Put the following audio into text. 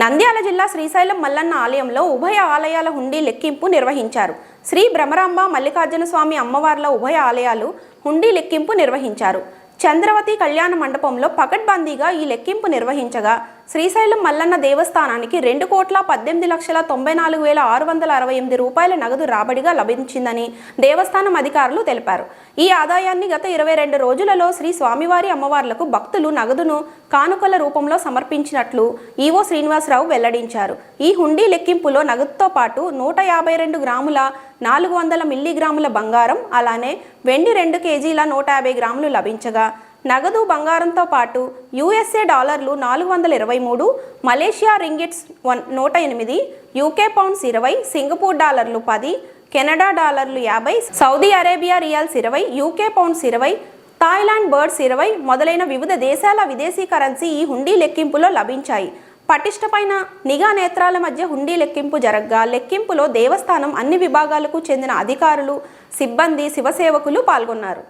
నంద్యాల జిల్లా శ్రీశైలం మల్లన్న ఆలయంలో ఉభయ ఆలయాల హుండీ లెక్కింపు నిర్వహించారు. శ్రీ భ్రమరాంబ మల్లికార్జున స్వామి అమ్మవార్ల ఉభయ ఆలయాలు హుండీ లెక్కింపు నిర్వహించారు. చంద్రవతి కళ్యాణ మండపంలో పకడ్బందీగా ఈ లెక్కింపు నిర్వహించగా శ్రీశైలం మల్లన్న దేవస్థానానికి రెండు కోట్ల పద్దెనిమిది లక్షల తొంభై నాలుగు వేల ఆరు వందల అరవై ఎనిమిది రూపాయల నగదు రాబడిగా లభించిందని దేవస్థానం అధికారులు తెలిపారు. ఈ ఆదాయాన్ని గత ఇరవై రెండు రోజులలో శ్రీ స్వామివారి అమ్మవార్లకు భక్తులు నగదును కానుకల రూపంలో సమర్పించినట్లు ఈవో శ్రీనివాసరావు వెల్లడించారు. ఈ హుండీ లెక్కింపులో నగదుతో పాటు నూట యాభై రెండు గ్రాముల నాలుగు వందల మిల్లీగ్రాముల బంగారం అలానే వెండి రెండు కేజీల నూట యాభై గ్రాములు లభించగా నగదు బంగారంతో పాటు యుఎస్ఏ డాలర్లు నాలుగు వందల ఇరవై మూడు మలేషియా రింగిట్స్ వన్ నూట ఎనిమిది యూకే పౌండ్స్ ఇరవై సింగపూర్ డాలర్లు పది కెనడా డాలర్లు యాభై సౌదీ అరేబియా రియాల్స్ ఇరవై యూకే పౌండ్స్ ఇరవై థాయిలాండ్ బర్డ్స్ ఇరవై మొదలైన వివిధ దేశాల విదేశీ కరెన్సీ ఈ హుండీ లెక్కింపులో లభించాయి. పటిష్టమైన నిఘా నేత్రాల మధ్య హుండీ లెక్కింపు జరగ్గా. లెక్కింపులో దేవస్థానం అన్ని విభాగాలకు చెందిన అధికారులు సిబ్బంది శివసేవకులు పాల్గొన్నారు.